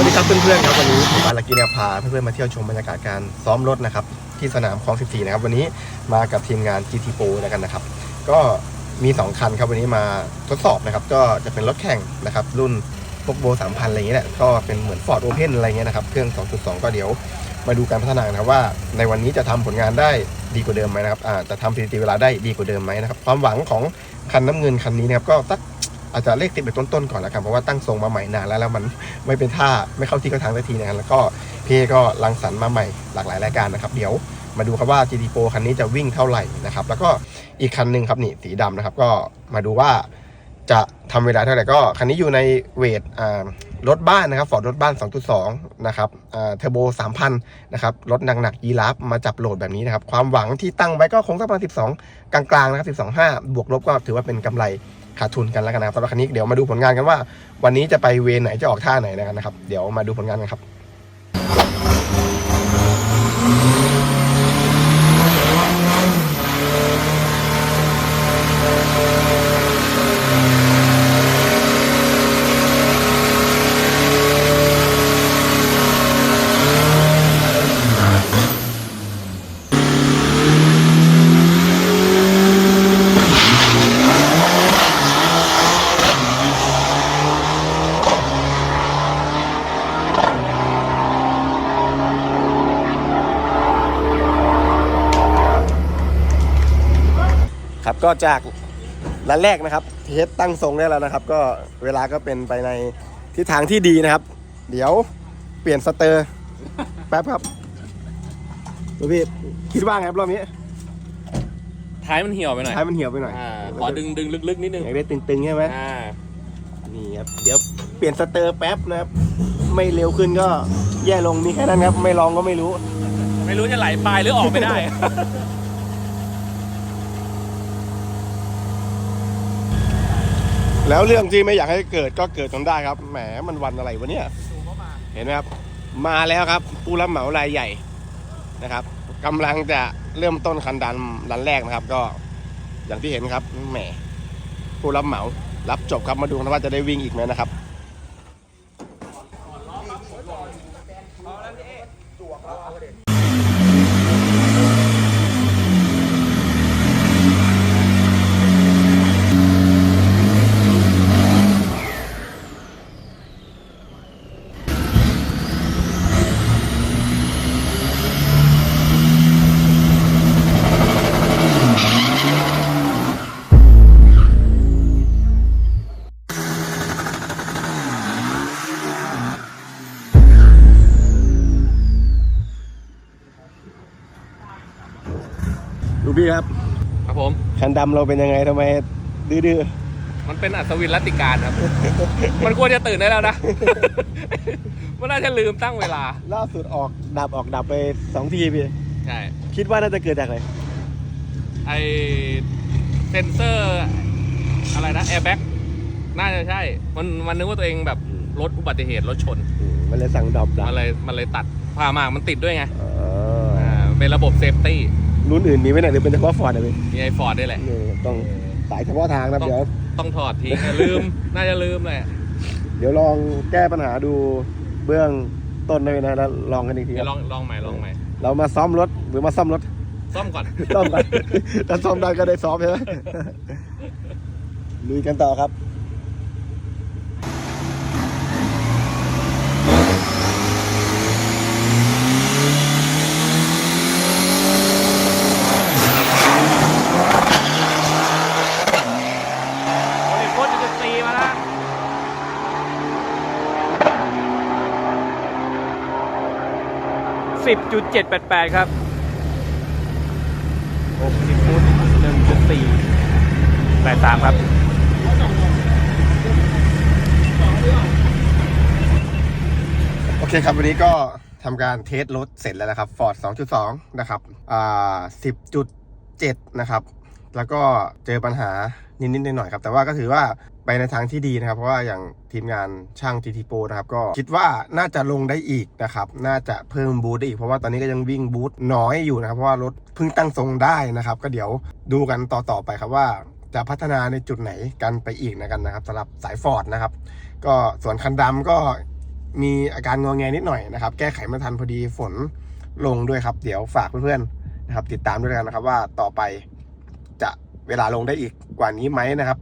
วัสดีครับเพื่อนๆครับวันนี้ผมบาลากินพาเพื่อนๆมาเที่ยวชมบรรยากาศการซ้อมรถนะครับที่สนามคลอง 14 นะครับ วันนี้มากับทีมงาน GT Pro แล้วกันนะครับ ก็มี 2 คันครับวันนี้มาทดสอบนะครับ ก็จะเป็นรถแข่งนะครับ รุ่นพวกโบ3,000 อะไรอย่างเงี้ยแหละก็เป็นเหมือน Ford Open อะไรเงี้ยนะครับ เครื่อง 2.2 ก็เดี๋ยวมาดูการพัฒนานะครับว่าในวันนี้จะทำผลงานได้ดีกว่าเดิมไหมนะครับอ่าจะทำสถิติเวลาได้ดีกว่าเดิมไหมนะครับ ความหวังของคันน้ำเงินคันนี้นะครับก็สัก อาจจะเลขติดไปต้นๆก่อนแล้วกันเพราะว่าตั้งทรงมาใหม่นานแล้วแล้วมันไม่เป็นท่าไม่เข้าที่เข้าทางสักทีนะครับแล้วก็พี่ก็รังสรรค์มาใหม่หลากหลายรายการนะครับ เดี๋ยวมาดูครับว่า GT Pro คันนี้จะวิ่งเท่าไหร่นะครับ แล้วก็อีกคันหนึ่งครับนี่สีดำนะครับ ก็มาดูว่าจะทำเวลาเท่าไหร่ก็คันนี้อยู่ในเวทรถบ้านนะครับฟอร์ดรถบ้าน 2.2 นะครับเทอร์โบ 3,000 นะครับ รถหนักๆยีราฟมาจับโหลดแบบนี้นะครับ ความหวังที่ตั้งไว้ก็คงสักประมาณ 12 กลางๆ นะครับ 12.5 บวกลบก็ถือว่าเป็นกำไร ขาดทุนกันแล้วกันนะครับสำหรับคันนี้เดี๋ยวมาดูผลงานกันว่า วันนี้จะไปเวรไหนจะออกท่าไหนนะครับ เดี๋ยวมาดูผลงานกันครับ ครับก็จากร้านแรกนะครับเทสตั้งทรงได้แล้วนะครับ ก็เวลาก็เป็นไปในทิศทางที่ดีนะครับ เดี๋ยวเปลี่ยนสเตอร์แป๊บครับดูพี่คิดว่าไงครับรอบนี้ท้ายมันเหี่ยวไปหน่อยใช้มันเหี่ยวไปหน่อยอ่าขอดึงดึงลึกๆนิดนึงอยากได้ตึงๆใช่ไหมอ่านี่ครับเดี๋ยวเปลี่ยนสเตอร์แป๊บนะครับไม่เร็วขึ้นก็แย่ลงมีแค่นั้นครับ ไม่ลองก็ไม่รู้ ไม่รู้จะไหลปลายหรือออกไม่ได้ แล้วเรื่องที่ไม่อยากให้เกิดก็เกิดจนได้ครับ แหมมันวันอะไรวะเนี่ยเห็นไหมครับ มาแล้วครับ ผู้รับเหมารายใหญ่นะครับกำลังจะเริ่มต้นคันดันรันแรกนะครับ ก็อย่างที่เห็นครับ แหมผู้รับเหมา รับจบครับมาดูกันว่าจะได้วิ่งอีกไหมนะครับ ดูพี่ครับ ครับผม คันดำเราเป็นยังไงทำไม ดื้อมันเป็นอัศวินรัตติการครับ มันควรจะตื่นได้แล้วนะ มันน่าจะลืมตั้งเวลา ๆล่าสุดออกดับออกดับไปสองทีพี่ ใช่ คิดว่าน่าจะเกิดจากอะไร ไอเซนเซอร์ อะไรนะแอร์แบ็กน่าจะใช่ มันมันนึกว่าตัวเองแบบรถอุบัติเหตุรถชน อืมมันเลยสั่งดับดัมันบเลยมันเลยตัดพามากมันติดด้วยไง อ๋ออ่าเป็นระบบเซฟตี้ รุ่นอื่นมีไหมเนี่ยหรือเป็นเฉพาะฟอร์ดอะพี่มีไอฟอร์ดด้วยแหละนี่ต้องสายเฉพาะทางนะต้องเดี๋ยว ต้องถอดทิ้งลืม น่าจะลืมเลยเดี๋ยวลองแก้ปัญหาดูเบื้องต้นเลยนะแล้วลองกันอีกทีเดี๋คยวลรับองลองใหม่ลองใหม่ เรามาซ้อมรถหรือมาซ่อมรถ ซ่อมก่อน ซ่อมกัน ถ้าซ่อมได้ก็ได้ซ้อมใช่ไหมลุยกันต่อครับ 60.788 ครับ 60ฟุต1.4ามครับ โอเคครับ วันนี้ก็ทำการเทสรถเสร็จแล้วนะครับ Ford 2.2 นะครับ อ่า 10.7 นะครับ แล้วก็เจอปัญหานิดๆหน่อยๆครับ แต่ว่าก็ถือว่า ไปในทางที่ดีนะครับ เพราะว่าอย่างทีมงานช่าง GT Pro นะครับ ก็คิดว่าน่าจะลงได้อีกนะครับ น่าจะเพิ่มบูทได้อีกเพราะว่าตอนนี้ก็ยังวิ่งบูทน้อยอยู่นะครับ เพราะว่ารถเพิ่งตั้งทรงได้นะครับ ก็เดี๋ยวดูกันต่อๆไปครับว่าจะพัฒนาในจุดไหนกันไปอีกนะกันนะครับสำหรับสายฟอร์ดนะครับ ก็ส่วนคันดำก็มีอาการงอแงนิดหน่อยนะครับ แก้ไขไม่ทันพอดีฝนลงด้วยครับ เดี๋ยวฝากเพื่อนๆนะครับ ติดตามด้วยกันนะครับว่าต่อไปจะเวลาลงได้อีกกว่านี้ไหมนะครับ